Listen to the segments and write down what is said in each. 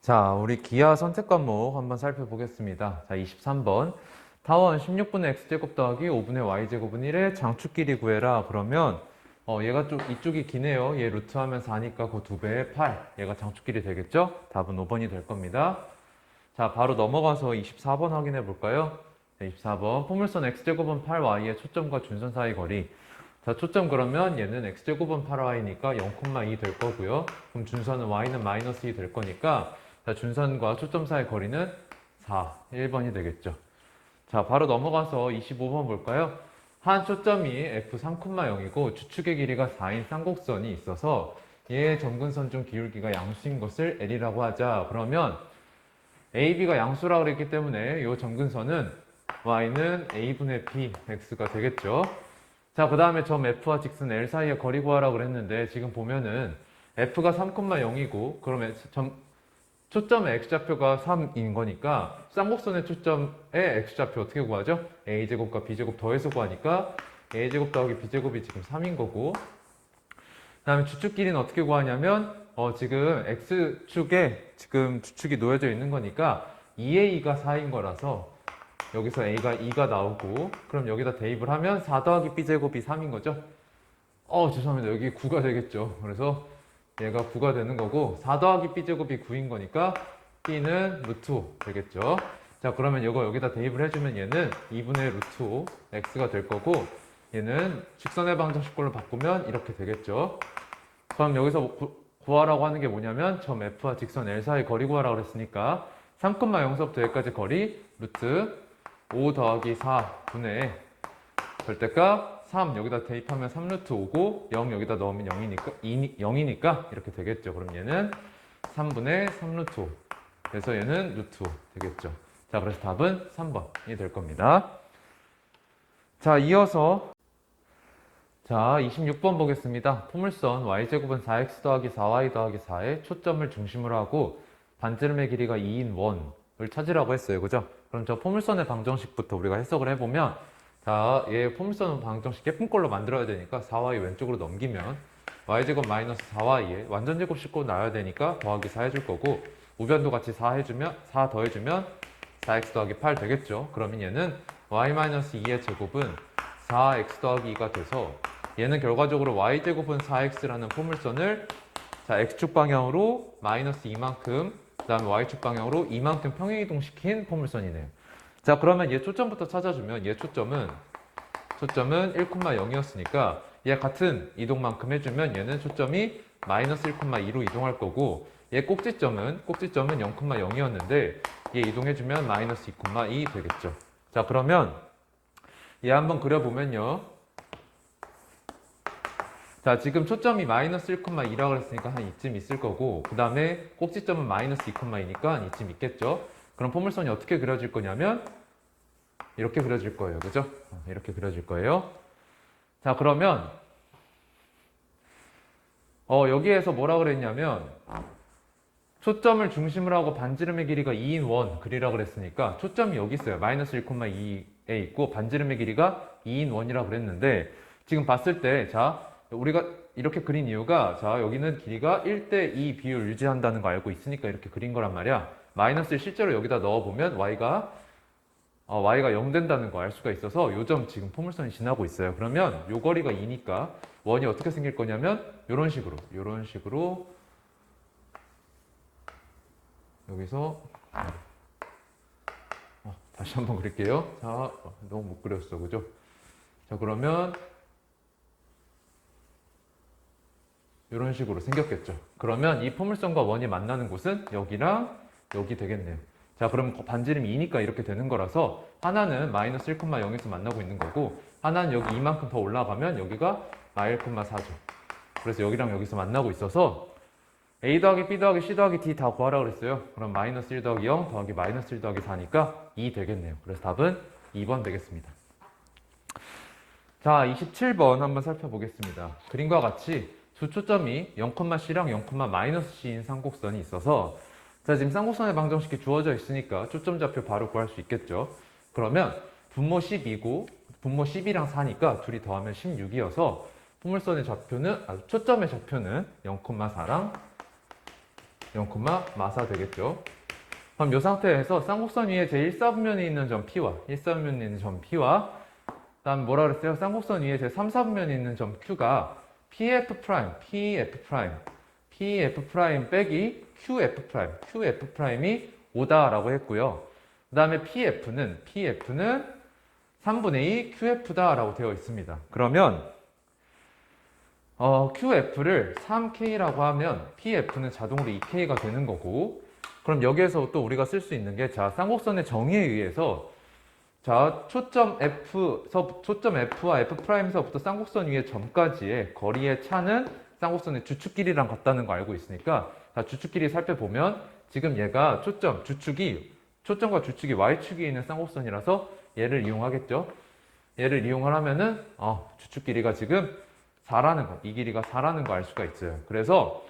자, 우리 기하 선택 과목 한번 살펴보겠습니다. 자, 23번. 타원 16분의 x제곱 더하기 5분의 y제곱은 1의 장축끼리 구해라. 그러면 어, 얘가 좀 이쪽이 기네요. 얘 루트 하면 4니까 그 2배의 8. 얘가 장축끼리 되겠죠? 답은 5번이 될 겁니다. 자, 바로 넘어가서 24번 확인해 볼까요? 네, 24번. 포물선 x제곱은 8y의 초점과 준선 사이 거리. 자, 초점 그러면 얘는 x제곱은 8y니까 0,2 될 거고요. 그럼 준선은 y는 마이너스 2 될 거니까 자, 준선과 초점 사이 거리는 4, 1번이 되겠죠. 자, 바로 넘어가서 25번 볼까요? 한 초점이 f3,0이고 주축의 길이가 4인 쌍곡선이 있어서 얘의 점근선 중 기울기가 양수인 것을 L이라고 하자. 그러면 AB가 양수라 그랬기 때문에 이 점근선은 y는 a분의 b, x가 되겠죠. 자, 그 다음에 점 F와 직선 L 사이의 거리 구하라 그랬는데 지금 보면은 F가 3,0이고 그러면 점, 초점의 X좌표가 3인 거니까 쌍곡선의 초점의 X좌표 어떻게 구하죠? A제곱과 B제곱 더해서 구하니까 A제곱 더하기 B제곱이 지금 3인 거고 그 다음에 주축 길이는 어떻게 구하냐면 어, 지금 X축에 지금 주축이 놓여져 있는 거니까 2A가 4인 거라서 여기서 A가 2가 나오고 그럼 여기다 대입을 하면 4 더하기 B제곱이 3인 거죠? 어 죄송합니다 여기 9가 되겠죠 그래서 얘가 9가 되는 거고 4 더하기 B제곱이 9인 거니까 B는 루트 5 되겠죠? 자 그러면 이거 여기다 대입을 해주면 얘는 2분의 루트 5 X가 될 거고 얘는 직선의 방정식꼴로 바꾸면 이렇게 되겠죠? 그럼 여기서 구, 구하라고 하는 게 뭐냐면 점 F와 직선 L 사이 거리 구하라고 그랬으니까 3,0부터 여기까지 거리 루트 5 더하기 4분의 절대값 3 여기다 대입하면 3루트 5고 0 여기다 넣으면 0이니까 2, 0이니까 이렇게 되겠죠. 그럼 얘는 3분의 3루트 5 그래서 얘는 루트 5 되겠죠. 자 그래서 답은 3번이 될 겁니다. 자 이어서 자 26번 보겠습니다. 포물선 y제곱은 4x 더하기 4y 더하기 4에 초점을 중심으로 하고 반지름의 길이가 2인 원을 찾으라고 했어요. 그죠? 그럼 저 포물선의 방정식부터 우리가 해석을 해보면 자, 얘 포물선 방정식 예쁜 걸로 만들어야 되니까 4y 왼쪽으로 넘기면 y제곱 마이너스 4y에 완전 제곱 싣고 나와야 되니까 더하기 4 해줄 거고 우변도 같이 4 해주면 4 더해주면 4x 더하기 8 되겠죠. 그러면 얘는 y 마이너스 2의 제곱은 4x 더하기 2가 돼서 얘는 결과적으로 y제곱은 4x라는 포물선을 자 x축 방향으로 마이너스 2만큼 그 다음에 y축 방향으로 이만큼 평행이동시킨 포물선이네요. 자 그러면 얘 초점부터 찾아주면 얘 초점은 초점은 1,0이었으니까 얘 같은 이동만큼 해주면 얘는 초점이 마이너스 1,2로 이동할 거고 얘 꼭지점은 꼭지점은 0,0이었는데 얘 이동해주면 마이너스 2,2 되겠죠. 자 그러면 얘 한번 그려보면요. 자, 지금 초점이 마이너스 1,2라고 그랬으니까 한 이쯤 있을 거고, 그 다음에 꼭지점은 마이너스 2,2니까 이쯤 있겠죠? 그럼 포물선이 어떻게 그려질 거냐면, 이렇게 그려질 거예요. 그죠? 어, 이렇게 그려질 거예요. 자, 그러면, 어, 여기에서 뭐라 그랬냐면, 초점을 중심으로 하고 반지름의 길이가 2인 원 그리라 그랬으니까, 초점이 여기 있어요. 마이너스 1,2에 있고, 반지름의 길이가 2인 원이라 그랬는데, 지금 봤을 때, 자, 우리가 이렇게 그린 이유가 자 여기는 길이가 1대 2 비율 유지한다는 거 알고 있으니까 이렇게 그린 거란 말이야 마이너스를 실제로 여기다 넣어보면 y가 어, y가 0 된다는 거 알 수가 있어서 요점 지금 포물선이 지나고 있어요. 그러면 요 거리가 2니까 원이 어떻게 생길 거냐면 요런 식으로 요런 식으로 여기서 어, 다시 한번 그릴게요. 자 어, 너무 못 그렸어. 그죠? 자 그러면 이런 식으로 생겼겠죠. 그러면 이 포물선과 원이 만나는 곳은 여기랑 여기 되겠네요. 자, 그럼 반지름이 2니까 이렇게 되는 거라서 하나는 마이너스 1,0에서 만나고 있는 거고 하나는 여기 이만큼 더 올라가면 여기가 마1,4죠. 그래서 여기랑 여기서 만나고 있어서 a 더하기 b 더하기 c 더하기 d 다 구하라 그랬어요. 그럼 마이너스 1 더하기 0 더하기 마이너스 1 더하기 4니까 2 되겠네요. 그래서 답은 2번 되겠습니다. 자, 27번 한번 살펴보겠습니다. 그림과 같이 두 초점이 0,C랑 0,-C인 쌍곡선이 있어서 자 지금 쌍곡선의 방정식이 주어져 있으니까 초점 좌표 바로 구할 수 있겠죠. 그러면 분모 10이고 분모 10이랑 4니까 둘이 더하면 16이어서 포물선의 좌표는 아, 초점의 좌표는 0,4랑 0, 마사 되겠죠. 그럼 이 상태에서 쌍곡선 위에 제 1사분면에 있는 점 P와 1사분면에 있는 점 P와 그다음 뭐라 그랬어요? 쌍곡선 위에 제 3사분면에 있는 점 Q가 PF PF PF 빼기 QF 프라임, QF 프라임이 5다라고 했고요. 그 다음에 PF는 PF는 3분의 2 QF다라고 되어 있습니다. 그러면 어, QF를 3K라고 하면 PF는 자동으로 2K가 되는 거고 그럼 여기에서 또 우리가 쓸 수 있는 게 자, 쌍곡선의 정의에 의해서 자, 초점 F서 초점 F와 F 프라임서부터 쌍곡선 위의 점까지의 거리의 차는 쌍곡선의 주축 길이랑 같다는 거 알고 있으니까 자, 주축 길이 살펴보면 지금 얘가 초점 주축이 초점과 주축이 Y축에 있는 쌍곡선이라서 얘를 이용하겠죠. 얘를 이용하면은 어, 주축 길이가 지금 4라는 거, 이 길이가 4라는 거 알 수가 있어요. 그래서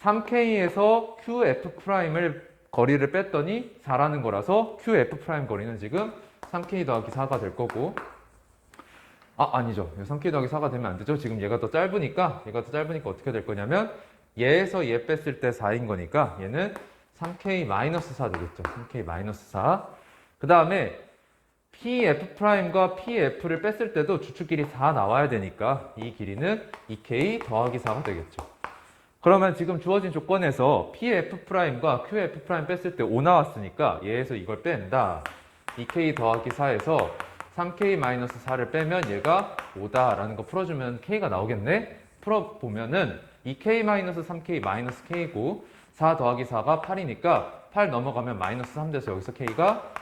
3K에서 QF 프라임을 거리를 뺐더니 4라는 거라서 QF 프라임 거리는 지금 3K 더하기 4가 될 거고 아 아니죠 3K 더하기 4가 되면 안 되죠 지금 얘가 더 짧으니까 얘가 더 짧으니까 어떻게 될 거냐면 얘에서 얘 뺐을 때 4인 거니까 얘는 3K 마이너스 4 되겠죠. 3K 마이너스 4그 다음에 PF 프라임과 PF를 뺐을 때도 주축 길이 4 나와야 되니까 이 길이는 2K 더하기 4가 되겠죠. 그러면 지금 주어진 조건에서 PF 프라임과 QF 뺐을 때 5 나왔으니까 얘에서 이걸 뺀다. 2k 더하기 4에서 3k 마이너스 4를 빼면 얘가 5다라는 거 풀어주면 k가 나오겠네? 풀어보면은 2k 마이너스 3k 마이너스 k고 4 더하기 4가 8이니까 8 넘어가면 마이너스 3 돼서 여기서 k가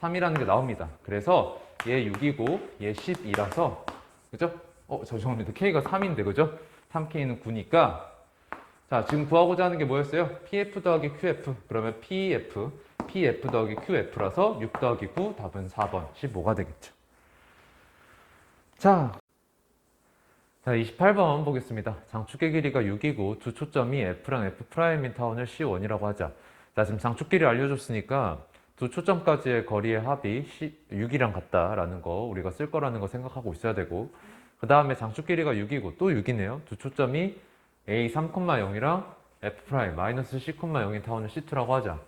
3이라는 게 나옵니다. 그래서 얘 6이고 얘 12라서 그죠? 어, 저 죄송합니다. k가 3인데 그죠? 3k는 9니까 자, 지금 구하고자 하는 게 뭐였어요? pf 더하기 qf 그러면 pf PF 더하기 QF라서 6 더하기 9 답은 4번 15가 되겠죠. 자, 자 28번 보겠습니다. 장축의 길이가 6이고 두 초점이 F랑 F 프라임인 타원을 C1이라고 하자. 자 지금 장축 길이 알려줬으니까 두 초점까지의 거리의 합이 6이랑 같다라는 거 우리가 쓸 거라는 거 생각하고 있어야 되고 그 다음에 장축 길이가 6이고 또 6이네요. 두 초점이 A 3,0이랑 F 마이너스 C, 0인 타원을 C2라고 하자.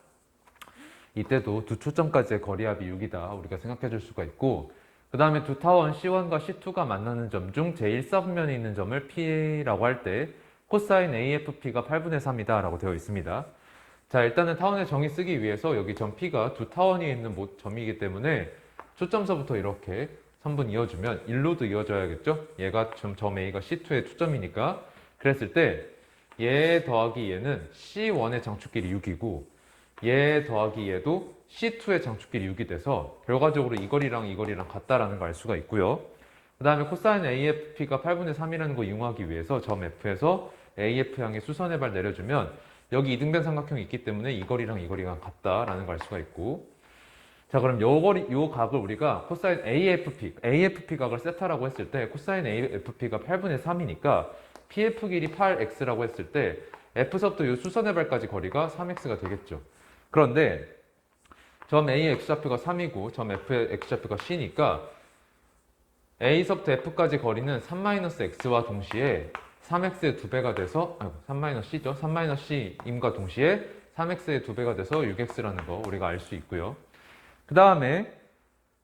이때도 두 초점까지의 거리 합이 6이다 우리가 생각해 줄 수가 있고 그 다음에 두 타원 C1과 C2가 만나는 점 중 제1사분면에 있는 점을 P라고 할 때 코사인 AFP가 8분의 3이다 라고 되어 있습니다. 자 일단은 타원의 정의 쓰기 위해서 여기 점 P가 두 타원이 있는 점이기 때문에 초점서부터 이렇게 3분 이어주면 1로도 이어져야겠죠? 얘가 점, 점 A가 C2의 초점이니까. 그랬을 때 얘 더하기 얘는 C1의 장축길이 6이고 얘 더하기 얘도 C2의 장축길이 6이 돼서 결과적으로 이 거리랑 이 거리랑 같다라는 걸 알 수가 있고요. 그 다음에 코사인 AFP가 8분의 3이라는 거 이용하기 위해서 점 F에서 AF 향의 수선의 발 내려주면 여기 이등변 삼각형이 있기 때문에 이 거리랑 이 거리가 같다라는 걸 알 수가 있고 자 그럼 요 거리 요 각을 우리가 코사인 AFP AFP 각을 세타라고 했을 때 코사인 AFP가 8분의 3이니까 PF 길이 8x라고 했을 때 F서부터 요 수선의 발까지 거리가 3x가 되겠죠. 그런데 점 A의 x좌표가 3이고 점 F의 x좌표가 c니까 A서부터 F까지 거리는 3-x와 동시에 3x의 2배가 돼서 아이고 3-c죠. 3-c임과 동시에 3x의 2배가 돼서 6x라는 거 우리가 알 수 있고요. 그 다음에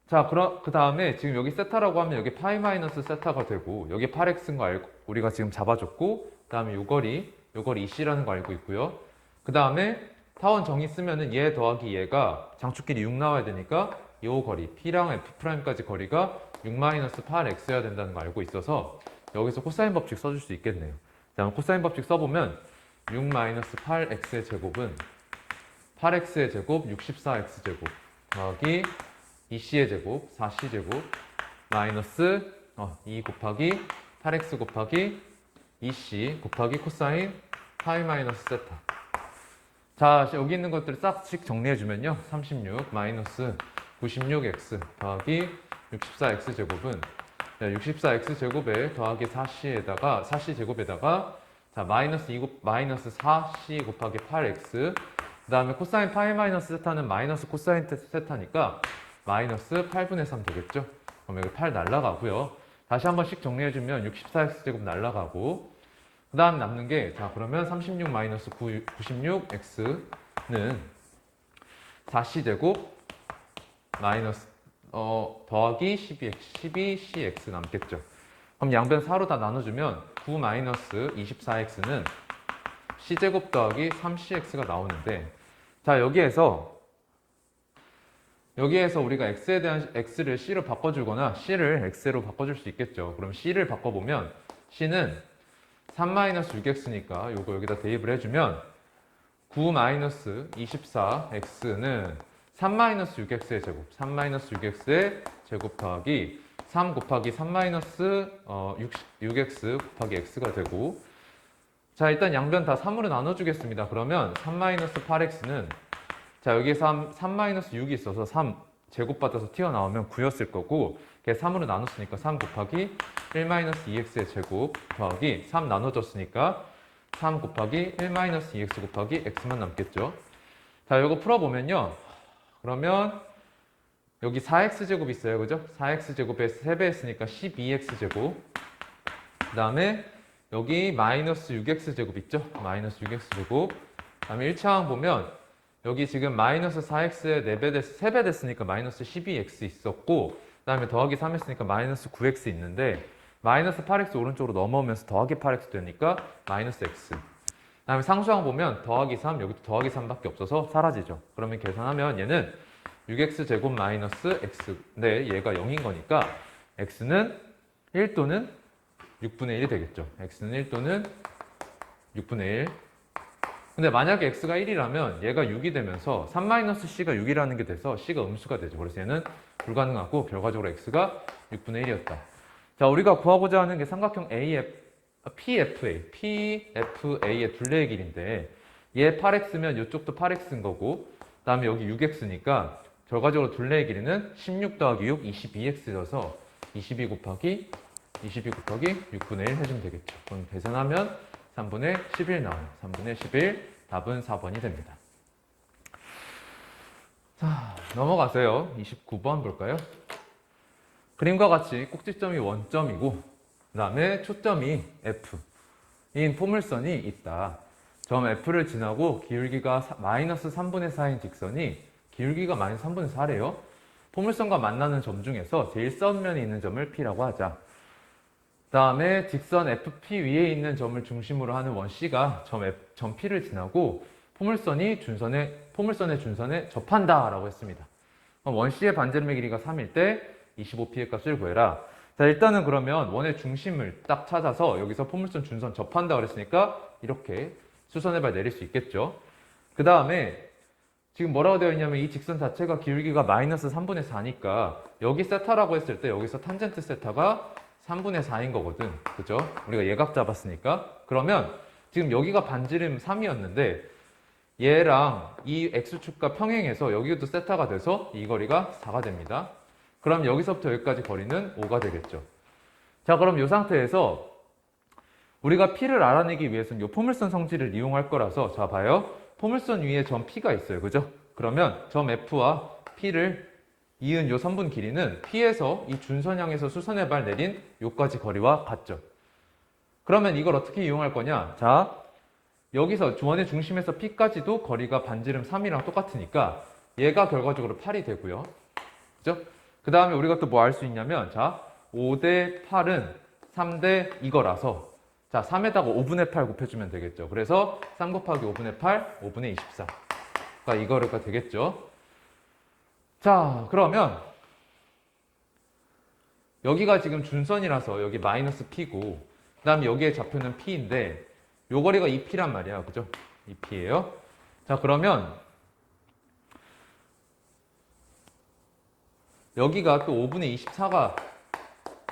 자, 그 다음에 지금 여기 세타라고 하면 여기 파이 마이너스 세타가 되고 여기 8x인 거 알고 우리가 지금 잡아줬고 그 다음에 요 거리 요 거리 2c라는 거 알고 있고요. 그 다음에 타원 정의 쓰면은 얘 더하기 얘가 장축끼리 6 나와야 되니까 요 거리 P랑 F'까지 거리가 6-8x여야 된다는 거 알고 있어서 여기서 코사인 법칙 써줄 수 있겠네요. 자, 코사인 법칙 써보면 6-8x의 제곱은 8x의 제곱 64x 제곱 더하기 2c의 제곱 4c 제곱 마이너스 어, 2 곱하기 8x 곱하기 2c 곱하기 코사인 파이 마이너스 세타 자, 여기 있는 것들을 싹씩 정리해주면요. 36 마이너스 96x 더하기 64x 제곱은 64x 제곱에 더하기 4c에다가 4c 제곱에다가 자 마이너스 2 곱, 마이너스 4c 곱하기 8x 그 다음에 코사인 파이 마이너스 세타는 마이너스 코사인 세타니까 마이너스 8분의 3 되겠죠? 그럼 여기 8 날라가고요. 다시 한 번씩 정리해주면 64x 제곱 날라가고 그 다음 남는 게, 자, 그러면 36 마이너스 96x는 4c제곱 마이너스, 어, 더하기 12x, 12cx 남겠죠. 그럼 양변 4로 다 나눠주면 9 마이너스 24x는 c제곱 더하기 3cx가 나오는데, 자, 여기에서 여기에서 우리가 x에 대한 x를 c로 바꿔주거나 c를 x로 바꿔줄 수 있겠죠. 그럼 c를 바꿔보면 c는 3-6x니까 요거 여기다 대입을 해주면 9-24x는 3-6x의 제곱, 3-6x의 제곱 더하기 3 곱하기 3-6x 곱하기 x가 되고 자 일단 양변 다 3으로 나눠주겠습니다. 그러면 3-8x는 자 여기에 3, 3-6이 있어서 3 제곱받아서 튀어나오면 9였을 거고 걔 3으로 나눴으니까 3 곱하기 1-2x의 제곱 더하기 3 나눠졌으니까 3 곱하기 1-2x 곱하기 x만 남겠죠. 자 이거 풀어보면요. 그러면 여기 4x 제곱 있어요. 그죠? 4x 제곱에 3배 했으니까 12x 제곱 그 다음에 여기 마이너스 6x 제곱 있죠? 마이너스 6x 제곱 그 다음에 1차항 보면 여기 지금 마이너스 4x에 4배 됐, 3배 됐으니까 마이너스 12x 있었고 그 다음에 더하기 3 했으니까 마이너스 9x 있는데 마이너스 8x 오른쪽으로 넘어오면서 더하기 8x 되니까 마이너스 x. 그 다음에 상수항 보면 더하기 3 여기도 더하기 3밖에 없어서 사라지죠. 그러면 계산하면 얘는 6x 제곱 마이너스 x. 네 얘가 0인 거니까 x는 1 또는 6분의 1이 되겠죠. X는 1 또는 6분의 1 근데 만약에 x가 1이라면 얘가 6이 되면서 3-c가 6이라는 게 돼서 c가 음수가 되죠. 그래서 얘는 불가능하고 결과적으로 x가 6분의 1이었다. 자, 우리가 구하고자 하는 게 삼각형 AF, PFA, PFA의 둘레의 길인데 얘 8x면 이쪽도 8x인 거고 그 다음에 여기 6x니까 결과적으로 둘레의 길이는 16 더하기 6, 22x여서 22 곱하기 22 곱하기 6분의 1 해주면 되겠죠. 그럼 계산하면 3분의 11 나와요. 3분의 11 답은 4번이 됩니다. 자, 넘어가세요. 29번 볼까요? 그림과 같이 꼭지점이 원점이고 그 다음에 초점이 F인 포물선이 있다. 점 F를 지나고 기울기가 사- 마이너스 3분의 4인 직선이 기울기가 마이너스 3분의 4래요. 포물선과 만나는 점 중에서 제일 썬면에 있는 점을 P라고 하자. 그 다음에 직선 FP 위에 있는 점을 중심으로 하는 원 C가 점, F, 점 P를 지나고 포물선이 준선에, 포물선의 준선에 접한다 라고 했습니다. 그럼 원 C의 반지름의 길이가 3일 때 25P의 값을 구해라. 자, 일단은 그러면 원의 중심을 딱 찾아서 여기서 포물선 준선 접한다 그랬으니까 이렇게 수선의 발 내릴 수 있겠죠. 그 다음에 지금 뭐라고 되어 있냐면 이 직선 자체가 기울기가 마이너스 3분의 4니까 여기 세타라고 했을 때 여기서 탄젠트 세타가 3분의 4인 거거든. 그죠? 우리가 예각 잡았으니까. 그러면 지금 여기가 반지름 3이었는데 얘랑 이 x축과 평행해서 여기도 세타가 돼서 이 거리가 4가 됩니다. 그럼 여기서부터 여기까지 거리는 5가 되겠죠. 자, 그럼 이 상태에서 우리가 P를 알아내기 위해서는 이 포물선 성질을 이용할 거라서 자, 봐요. 포물선 위에 점 P가 있어요. 그죠? 그러면 점 F와 P를 이은 요 선분 길이는 P에서 이 준선 향해서 수선의 발 내린 요까지 거리와 같죠. 그러면 이걸 어떻게 이용할 거냐? 자, 여기서 주원의 중심에서 P까지도 거리가 반지름 3이랑 똑같으니까 얘가 결과적으로 8이 되고요. 그죠? 그 다음에 우리가 또 뭐 알 수 있냐면 자, 5대 8은 3대 이거라서 자, 3에다가 5분의 8 곱해주면 되겠죠. 그래서 3 곱하기 5분의 8, 5분의 24. 가 이거가 되겠죠. 자, 그러면 여기가 지금 준선이라서 여기 마이너스 P고 그 다음에 여기에 좌표는 P인데 요 거리가 2P란 말이야. 그죠? 2P예요. 자, 그러면 여기가 또 5분의 24가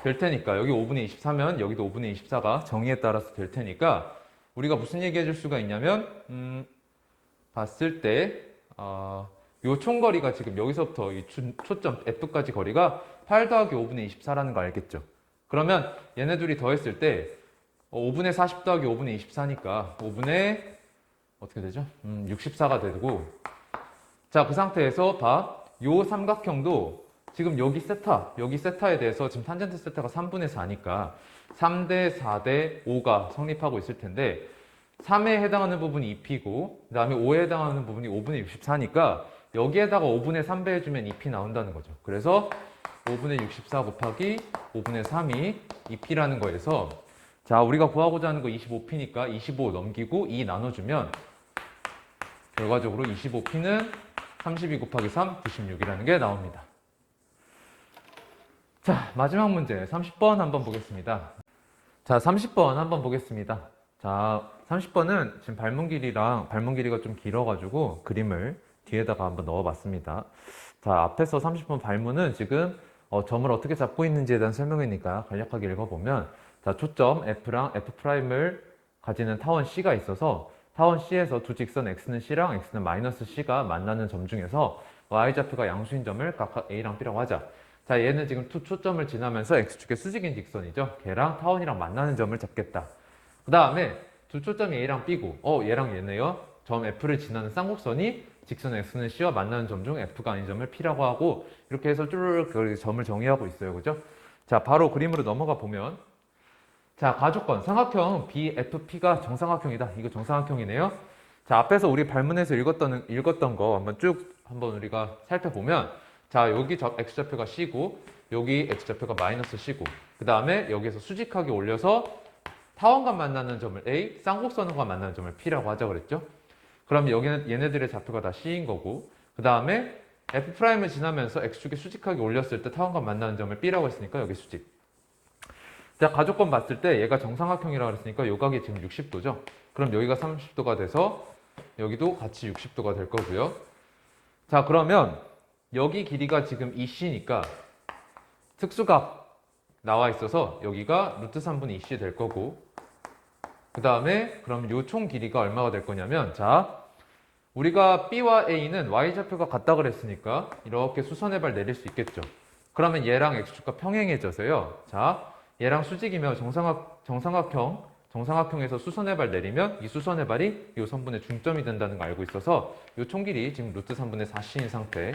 될 테니까 여기 5분의 24면 여기도 5분의 24가 정의에 따라서 될 테니까 우리가 무슨 얘기 해줄 수가 있냐면 음, 봤을 때 어, 요 총거리가 지금 여기서부터 이 준- 초점 F까지 거리가 8 더하기 5분의 24라는 거 알겠죠? 그러면 얘네 둘이 더했을 때 어, 5분의 40 더하기 5분의 24니까 5분의 어떻게 되죠? 음, 64가 되고 자 그 상태에서 봐. 요 삼각형도 지금 여기 세타, 여기 세타에 대해서 지금 탄젠트 세타가 3분의 4니까 3대 4대 5가 성립하고 있을 텐데 3에 해당하는 부분이 2p고 그 다음에 5에 해당하는 부분이 5분의 64니까 여기에다가 5분의 3 배 해주면 2p 나온다는 거죠. 그래서 5분의 64 곱하기 5분의 3이 2p라는 거에서 자 우리가 구하고자 하는 거 25p니까 25 넘기고 2 나눠주면 결과적으로 25p는 32 곱하기 3, 96이라는 게 나옵니다. 자, 마지막 문제 30번 한번 보겠습니다. 자, 30번 한번 보겠습니다. 자, 30번은 지금 발문 길이랑 발문 길이가 좀 길어가지고 그림을 뒤에다가 한번 넣어봤습니다. 자, 앞에서 30번 발문은 지금 어, 점을 어떻게 잡고 있는지에 대한 설명이니까 간략하게 읽어보면 자, 초점 F랑 F'을 가지는 타원 C가 있어서 타원 C에서 두 직선 X는 C랑 X는 마이너스 C가 만나는 점 중에서 Y좌표가 양수인 점을 각각 A랑 B라고 하자. 자, 얘는 지금 투 초점을 지나면서 X축의 수직인 직선이죠. 걔랑 타원이랑 만나는 점을 잡겠다. 그 다음에 두 초점이 A랑 B고, 어, 얘랑 얘네요. 점 F를 지나는 쌍곡선이 직선 X는 C와 만나는 점 중 F가 아닌 점을 P라고 하고, 이렇게 해서 쭈르륵 그 점을 정의하고 있어요. 그죠? 자, 바로 그림으로 넘어가 보면, 자, 가족권, 삼각형 BFP가 정삼각형이다. 이거 정삼각형이네요. 자, 앞에서 우리 발문에서 읽었던, 읽었던 거 한번 쭉 한번 우리가 살펴보면, 자, 여기 저 X좌표가 C고, 여기 X좌표가 마이너스 C고, 그 다음에 여기에서 수직하게 올려서 타원과 만나는 점을 A, 쌍곡선과 만나는 점을 P라고 하자 그랬죠? 그럼 여기는 얘네들의 좌표가 다 C인 거고, 그 다음에 F'을 지나면서 X축에 수직하게 올렸을 때 타원과 만나는 점을 B라고 했으니까 여기 수직. 자, 가족권 봤을 때 얘가 정삼각형이라고 그랬으니까 요각이 지금 60도죠? 그럼 여기가 30도가 돼서 여기도 같이 60도가 될 거고요. 자, 그러면 여기 길이가 지금 2c니까 특수각 나와 있어서 여기가 루트 3분의 2c 될 거고 그 다음에 그럼 요 총 길이가 얼마가 될 거냐면 자 우리가 B와 A는 Y좌표가 같다 그랬으니까 이렇게 수선의 발 내릴 수 있겠죠. 그러면 얘랑 X축과 평행해져서요. 자 얘랑 수직이면 정삼각, 정삼각형 정삼각형에서 수선의 발 내리면 이 수선의 발이 이 선분의 중점이 된다는 거 알고 있어서 이 총 길이 지금 루트 3분의 4c인 상태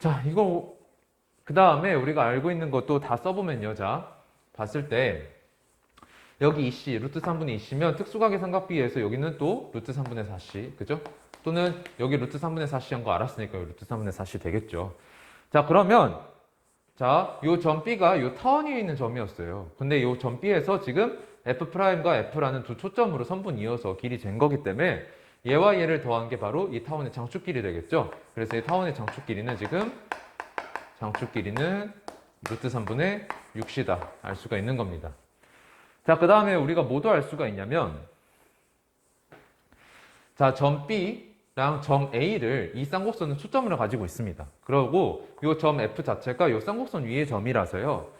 자, 이거 그 다음에 우리가 알고 있는 것도 다 써보면요. 자, 봤을 때 여기 2c, 루트 3분의 2c면 특수각의 삼각비에서 여기는 또 루트 3분의 4c, 그죠? 또는 여기 루트 3분의 4c인 거 알았으니까 루트 3분의 4c 되겠죠. 자, 그러면 자, 요 점 B가 요 타원 위에 있는 점이었어요. 근데 요 점 B에서 지금 F'과 F라는 두 초점으로 선분 이어서 길이 잰 거기 때문에 얘와 얘를 더한 게 바로 이 타원의 장축 길이 되겠죠. 그래서 이 타원의 장축 길이는 지금 장축 길이는 루트 3분의 6이다. 알 수가 있는 겁니다. 자, 그 다음에 우리가 뭐도 알 수가 있냐면 자, 점 B랑 점 A를 이 쌍곡선은 초점으로 가지고 있습니다. 그리고 이 점 F 자체가 이 쌍곡선 위의 점이라서요.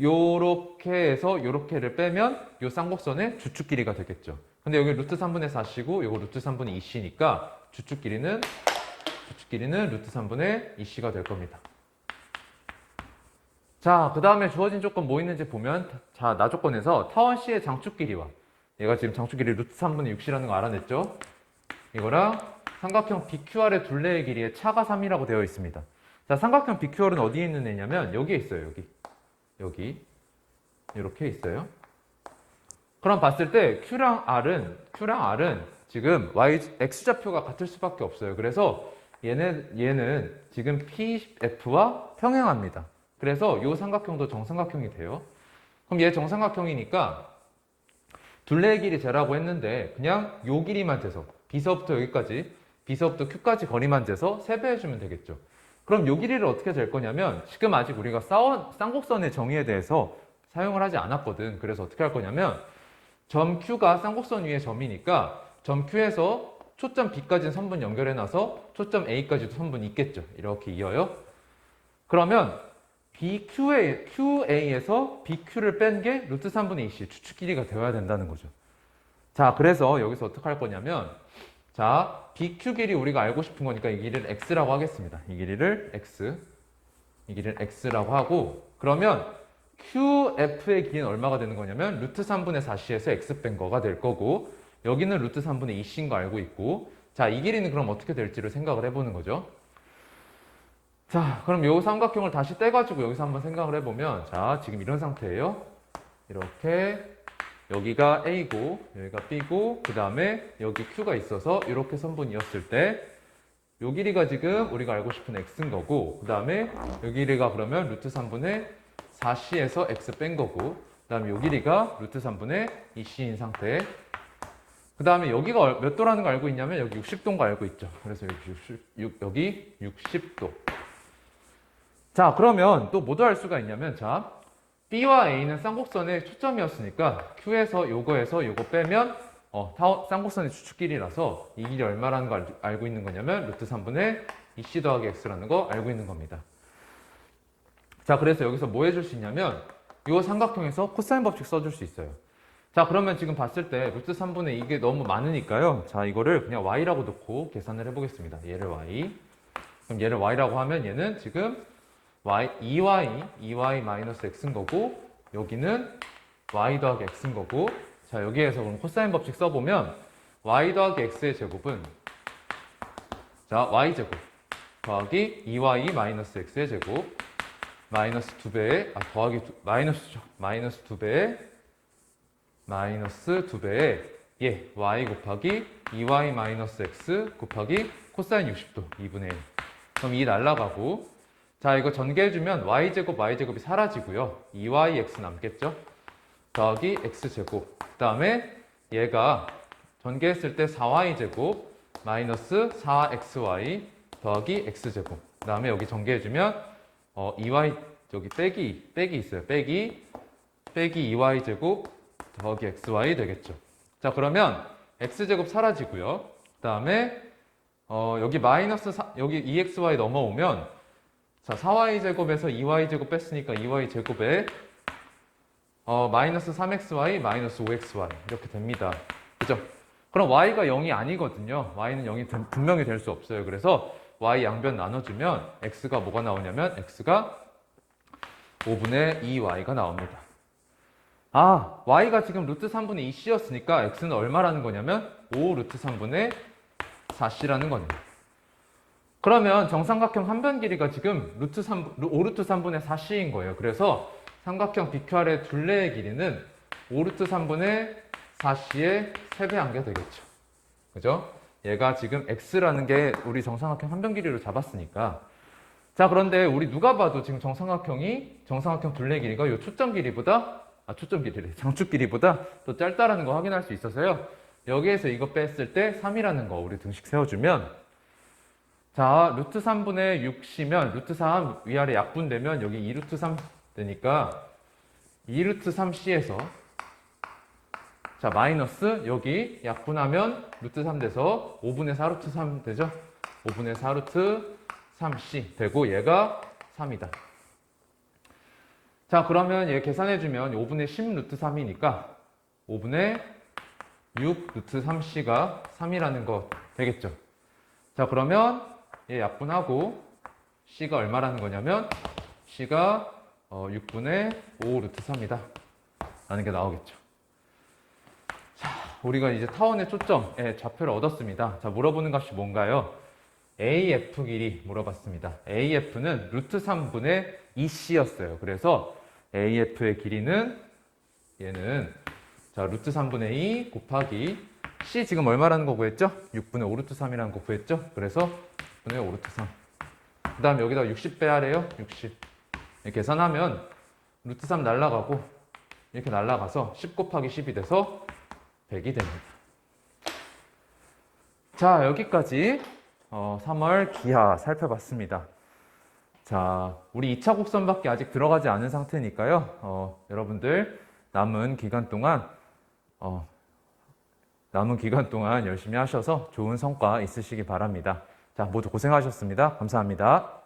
요렇게 해서 요렇게를 빼면 요 쌍곡선의 주축 길이가 되겠죠. 근데 여기 루트 3분의 4c고 요거 루트 3분의 2c니까 주축 길이는 주축 길이는 루트 3분의 2c가 될 겁니다. 자, 그 다음에 주어진 조건 뭐 있는지 보면 자, 나 조건에서 타원 C의 장축 길이와 얘가 지금 장축 길이 루트 3분의 6이라는 거 알아냈죠? 이거랑 삼각형 BQR의 둘레의 길이의 차가 3이라고 되어 있습니다. 자, 삼각형 BQR은 어디에 있는 애냐면 여기에 있어요. 여기. 여기. 이렇게 있어요. 그럼 봤을 때 Q랑 R은 Q랑 R은 지금 Y X좌표가 같을 수밖에 없어요. 그래서 얘는 얘는 지금 PF와 평행합니다. 그래서 이 삼각형도 정삼각형이 돼요. 그럼 얘 정삼각형이니까 둘레의 길이 제라고 했는데 그냥 요 길이만 재서 B서부터 여기까지 B서부터 Q까지 거리만 재서 세배해주면 되겠죠. 그럼 요 길이를 어떻게 될 거냐면 지금 아직 우리가 싸원, 쌍곡선의 정의에 대해서 사용을 하지 않았거든. 그래서 어떻게 할 거냐면 점 Q가 쌍곡선 위의 점이니까 점 Q에서 초점 B까지는 선분 연결해놔서 초점 A까지도 선분 있겠죠. 이렇게 이어요. 그러면 BQA, QA에서 BQ를 뺀 게 루트 3분의 2C 추측 길이가 되어야 된다는 거죠. 자, 그래서 여기서 어떻게 할 거냐면 자, BQ 길이 우리가 알고 싶은 거니까 이 길이를 X라고 하겠습니다. 이 길이를 X, 이 길이를 X라고 하고 그러면 QF의 길이는 얼마가 되는 거냐면 루트 3분의 4C에서 X 뺀 거가 될 거고 여기는 루트 3분의 2C인 거 알고 있고 자, 이 길이는 그럼 어떻게 될지를 생각을 해보는 거죠. 자, 그럼 요 삼각형을 다시 떼가지고 여기서 한번 생각을 해보면, 자, 지금 이런 상태예요. 이렇게 여기가 A고 여기가 B고 그 다음에 여기 Q가 있어서 이렇게 선분이었을 때 요 길이가 지금 우리가 알고 싶은 X인 거고 그 다음에 요 길이가 그러면 루트 3분의 4C에서 X 뺀 거고 그 다음에 요 길이가 루트 3분의 2C인 상태. 그 다음에 여기가 얼- 몇 도라는 거 알고 있냐면 여기 60도인 거 알고 있죠? 그래서 여기 60, 여기 60도 자 그러면 또 뭐도 할 수가 있냐면 자 B와 A는 쌍곡선의 초점이었으니까 Q에서 요거에서 요거 빼면 어, 타워- 쌍곡선의 주축길이라서 이 길이 얼마라는 걸 알- 알고 있는 거냐면 루트 3분의 2C 더하기 X라는 거 알고 있는 겁니다. 자, 그래서 여기서 뭐 해줄 수 있냐면 이 삼각형에서 코사인 법칙 써줄 수 있어요. 자, 그러면 지금 봤을 때 루트 3분의 이게 너무 많으니까요. 자, 이거를 그냥 Y라고 놓고 계산을 해보겠습니다. 얘를 Y. 그럼 얘를 Y라고 하면 얘는 지금 y, 2y, 2y 마이너스 x인 거고 여기는 y 더하기 x인 거고 자 여기에서 그럼 코사인 법칙 써보면 y 더하기 x의 제곱은 자 y 제곱 더하기 2y 마이너스 x의 제곱 마이너스 2배의 아 더하기 두, 마이너스죠 마이너스 2배의 마이너스 2배의 예 y 곱하기 2y 마이너스 x 곱하기 코사인 60도 2분의 1 그럼 이 날라가고 자, 이거 전개해주면 y제곱, y제곱이 사라지고요. 2yx 남겠죠? 더하기 x제곱. 그 다음에 얘가 전개했을 때 4y제곱 마이너스 4xy 더하기 x제곱. 그 다음에 여기 전개해주면 어, 2y, 여기 빼기, 빼기 있어요. 빼기, 빼기 2y제곱 더하기 xy 되겠죠. 자, 그러면 x제곱 사라지고요. 그 다음에 어, 여기 마이너스, 사- 여기 2xy 넘어오면 자, 4y제곱에서 2y제곱 뺐으니까 2y제곱에 어, 마이너스 3xy, 마이너스 5xy 이렇게 됩니다. 그죠? 그럼 y가 0이 아니거든요. y는 0이 분- 분명히 될 수 없어요. 그래서 y 양변 나눠주면 x가 뭐가 나오냐면 x가 5분의 2y가 나옵니다. 아, y가 지금 루트 3분의 2c였으니까 x는 얼마라는 거냐면 5 루트 3분의 4c라는 겁니다. 그러면 정삼각형 한변 길이가 지금 루트 3, 5루트 3분의 4c인 거예요. 그래서 삼각형 BQR의 둘레의 길이는 5루트 3분의 4c의 3배 한게 되겠죠. 그죠? 얘가 지금 x라는 게 우리 정삼각형 한변 길이로 잡았으니까. 자, 그런데 우리 누가 봐도 지금 정삼각형이 정삼각형 둘레 길이가 이 초점 길이보다 아, 초점 길이래. 장축 길이보다 더 짧다라는 거 확인할 수 있어서요. 여기에서 이거 뺐을 때 3이라는 거 우리 등식 세워주면 자, 루트 3분의 6이면 루트 3 위아래 약분되면 여기 2루트 3 되니까 2루트 3c에서 자, 마이너스 여기 약분하면 루트 3 돼서 5분의 4루트 3 되죠? 5분의 4루트 3c 되고 얘가 3이다. 자, 그러면 얘 계산해주면 5분의 10 루트 3이니까 5분의 6 루트 3c가 3이라는 거 되겠죠? 자, 그러면 얘 약분하고 c가 얼마라는 거냐면 c가 어, 6분의 5 루트 3이다 라는 게 나오겠죠. 자, 우리가 이제 타원의 초점의 좌표를 얻었습니다. 자, 물어보는 값이 뭔가요? AF 길이 물어봤습니다. AF는 루트 3분의 2C였어요. 그래서 AF의 길이는 얘는 자, 루트 3분의 2 곱하기 C 지금 얼마라는 거 구했죠? 6분의 5 루트 3이라는 거 구했죠? 그래서 6 분의 5 루트 3. 그 다음 여기다 60 빼야래요. 60. 이렇게 계산하면 루트 3 날라가고 이렇게 날라가서 10 곱하기 10이 돼서 100이 됩니다. 자, 여기까지 어, 3월 기하 살펴봤습니다. 자, 우리 2차 곡선밖에 아직 들어가지 않은 상태니까요. 어, 여러분들 남은 기간 동안 어, 남은 기간 동안 열심히 하셔서 좋은 성과 있으시기 바랍니다. 자, 모두 고생하셨습니다. 감사합니다.